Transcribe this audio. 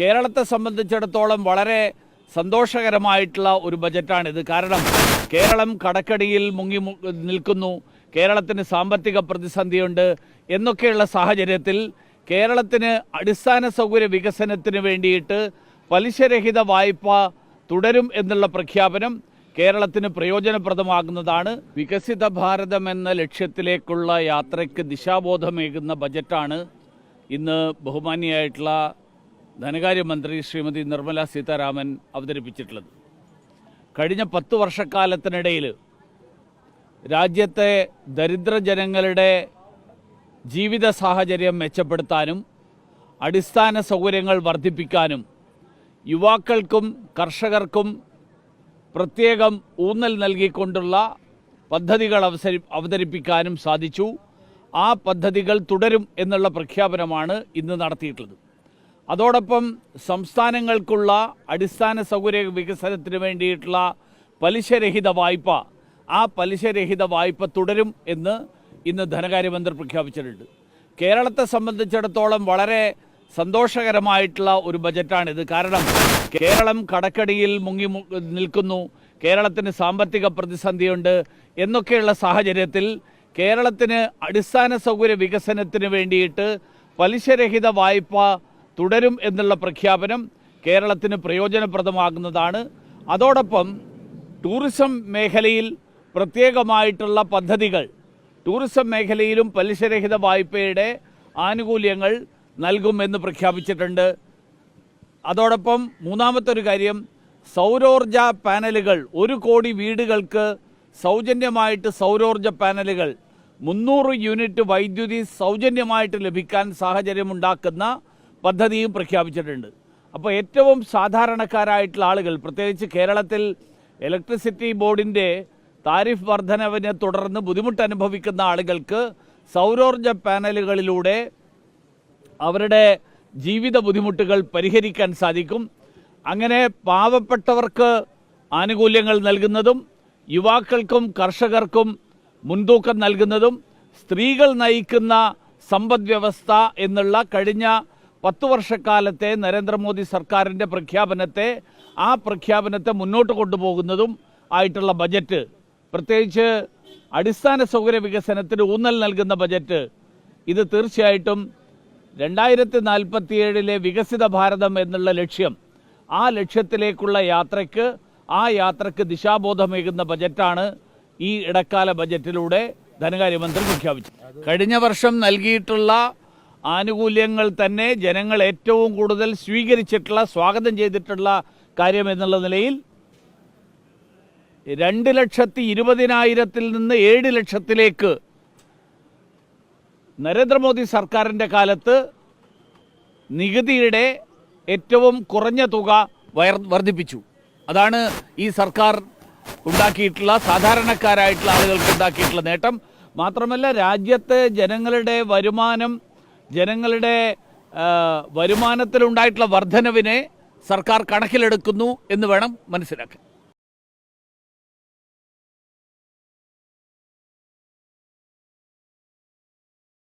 കേരളത്തെ സംബന്ധിച്ചിടത്തോളം വളരെ സന്തോഷകരമായിട്ടുള്ള ഒരു ബജറ്റാണിത്. കാരണം കേരളം കടക്കടിയിൽ മുങ്ങി നിൽക്കുന്നു. കേരളത്തിന് സാമ്പത്തിക പ്രതിസന്ധിയുണ്ട് എന്നൊക്കെയുള്ള സാഹചര്യത്തിൽ കേരളത്തിന് അടിസ്ഥാന സൗകര്യ വികസനത്തിന് വേണ്ടിയിട്ട് പലിശരഹിത വായ്പ തുടരും എന്നുള്ള പ്രഖ്യാപനം കേരളത്തിന് പ്രയോജനപ്രദമാകുന്നതാണ്. വികസിത ഭാരതം എന്ന ലക്ഷ്യത്തിലേക്കുള്ള യാത്രയ്ക്ക് ദിശാബോധമേകുന്ന ബജറ്റാണ് ഇന്ന് ബഹുമാനിയായിട്ടുള്ള ധനകാര്യമന്ത്രി ശ്രീമതി നിർമ്മല സീതാരാമൻ അവതരിപ്പിച്ചിട്ടുള്ളത്. കഴിഞ്ഞ പത്ത് വർഷക്കാലത്തിനിടയിൽ രാജ്യത്തെ ദരിദ്ര ജനങ്ങളുടെ ജീവിത സാഹചര്യം മെച്ചപ്പെടുത്താനും അടിസ്ഥാന സൗകര്യങ്ങൾ വർദ്ധിപ്പിക്കാനും യുവാക്കൾക്കും കർഷകർക്കും പ്രത്യേകം ഊന്നൽ നൽകിക്കൊണ്ടുള്ള പദ്ധതികൾ അവസരി അവതരിപ്പിക്കാനും സാധിച്ചു. ആ പദ്ധതികൾ തുടരും എന്നുള്ള പ്രഖ്യാപനമാണ് ഇന്ന് നടത്തിയിട്ടുള്ളത്. അതോടൊപ്പം സംസ്ഥാനങ്ങൾക്കുള്ള അടിസ്ഥാന സൗകര്യ വികസനത്തിന് വേണ്ടിയിട്ടുള്ള പലിശരഹിത വായ്പ. ആ പലിശരഹിത വായ്പ തുടരും എന്ന് ഇന്ന് ധനകാര്യമന്ത്രി പ്രഖ്യാപിച്ചിട്ടുണ്ട്. കേരളത്തെ സംബന്ധിച്ചിടത്തോളം വളരെ സന്തോഷകരമായിട്ടുള്ള ഒരു ബജറ്റാണിത്. കാരണം കേരളം കടക്കടിയിൽ മുങ്ങി നിൽക്കുന്നു. കേരളത്തിന് സാമ്പത്തിക പ്രതിസന്ധിയുണ്ട് എന്നൊക്കെയുള്ള സാഹചര്യത്തിൽ കേരളത്തിന് അടിസ്ഥാന സൗകര്യ വികസനത്തിന് വേണ്ടിയിട്ട് പലിശരഹിത വായ്പ തുടരും എന്നുള്ള പ്രഖ്യാപനം കേരളത്തിന് പ്രയോജനപ്രദമാകുന്നതാണ്. അതോടൊപ്പം ടൂറിസം മേഖലയിൽ പ്രത്യേകമായിട്ടുള്ള പദ്ധതികൾ ടൂറിസം മേഖലയിലും പലിശരഹിത വായ്പയുടെ ആനുകൂല്യങ്ങൾ നൽകുമെന്ന് പ്രഖ്യാപിച്ചിട്ടുണ്ട്. അതോടൊപ്പം മൂന്നാമത്തെ ഒരു കാര്യം സൗരോർജ പാനലുകൾ. ഒരു കോടി വീടുകൾക്ക് സൗജന്യമായിട്ട് സൗരോർജ പാനലുകൾ മുന്നൂറ് യൂണിറ്റ് വൈദ്യുതി സൗജന്യമായിട്ട് ലഭിക്കാൻ സാഹചര്യമുണ്ടാക്കുന്ന പദ്ധതിയും പ്രഖ്യാപിച്ചിട്ടുണ്ട്. അപ്പോൾ ഏറ്റവും സാധാരണക്കാരായിട്ടുള്ള ആളുകൾ പ്രത്യേകിച്ച് കേരളത്തിൽ ഇലക്ട്രിസിറ്റി ബോർഡിന്റെ താരിഫ് വർധനവിനെ തുടർന്ന് ബുദ്ധിമുട്ട് അനുഭവിക്കുന്ന ആളുകൾക്ക് സൗരോർജ പാനലുകളിലൂടെ അവരുടെ ജീവിത ബുദ്ധിമുട്ടുകൾ പരിഹരിക്കാൻ സാധിക്കും. അങ്ങനെ പാവപ്പെട്ടവർക്ക് ആനുകൂല്യങ്ങൾ നൽകുന്നതും യുവാക്കൾക്കും കർഷകർക്കും മുൻതൂക്കം നൽകുന്നതും സ്ത്രീകൾ നയിക്കുന്ന സമ്പദ് വ്യവസ്ഥ എന്നുള്ള കഴിഞ്ഞ പത്ത് വർഷക്കാലത്തെ നരേന്ദ്രമോദി സർക്കാരിന്റെ പ്രഖ്യാപനത്തെ ആ പ്രഖ്യാപനത്തെ മുന്നോട്ട് കൊണ്ടുപോകുന്നതും ആയിട്ടുള്ള ബജറ്റ് പ്രത്യേകിച്ച് അടിസ്ഥാന സൗകര്യ വികസനത്തിന് ഊന്നൽ നൽകുന്ന ബജറ്റ് ഇത് തീർച്ചയായിട്ടും രണ്ടായിരത്തി നാൽപ്പത്തിയേഴിലെ വികസിത ഭാരതം എന്നുള്ള ലക്ഷ്യം ആ ലക്ഷ്യത്തിലേക്കുള്ള യാത്രയ്ക്ക് ആ യാത്രയ്ക്ക് ദിശാബോധമേകുന്ന ബജറ്റാണ് ഈ ഇടക്കാല ബജറ്റിലൂടെ ധനകാര്യമന്ത്രി പ്രഖ്യാപിച്ചത്. കഴിഞ്ഞ വർഷം നൽകിയിട്ടുള്ള ആനുകൂല്യങ്ങൾ തന്നെ ജനങ്ങൾ ഏറ്റവും കൂടുതൽ സ്വീകരിച്ചിട്ടുള്ള സ്വാഗതം ചെയ്തിട്ടുള്ള കാര്യം എന്നുള്ള നിലയിൽ രണ്ട് ലക്ഷത്തി ഇരുപതിനായിരത്തിൽ നിന്ന് ഏഴ് ലക്ഷത്തിലേക്ക് നരേന്ദ്രമോദി സർക്കാരിന്റെ കാലത്ത് നികുതിയുടെ ഏറ്റവും കുറഞ്ഞ തുക വർദ്ധിപ്പിച്ചു. അതാണ് ഈ സർക്കാർ ഉണ്ടാക്കിയിട്ടുള്ള സാധാരണക്കാരായിട്ടുള്ള ആളുകൾക്ക് ഉണ്ടാക്കിയിട്ടുള്ള നേട്ടം. മാത്രമല്ല രാജ്യത്തെ ജനങ്ങളുടെ വരുമാനം ജനങ്ങളുടെ വരുമാനത്തിലുണ്ടായിട്ടുള്ള വർധനവിനെ സർക്കാർ കണക്കിലെടുക്കുന്നു എന്ന് വേണം മനസ്സിലാക്കാൻ.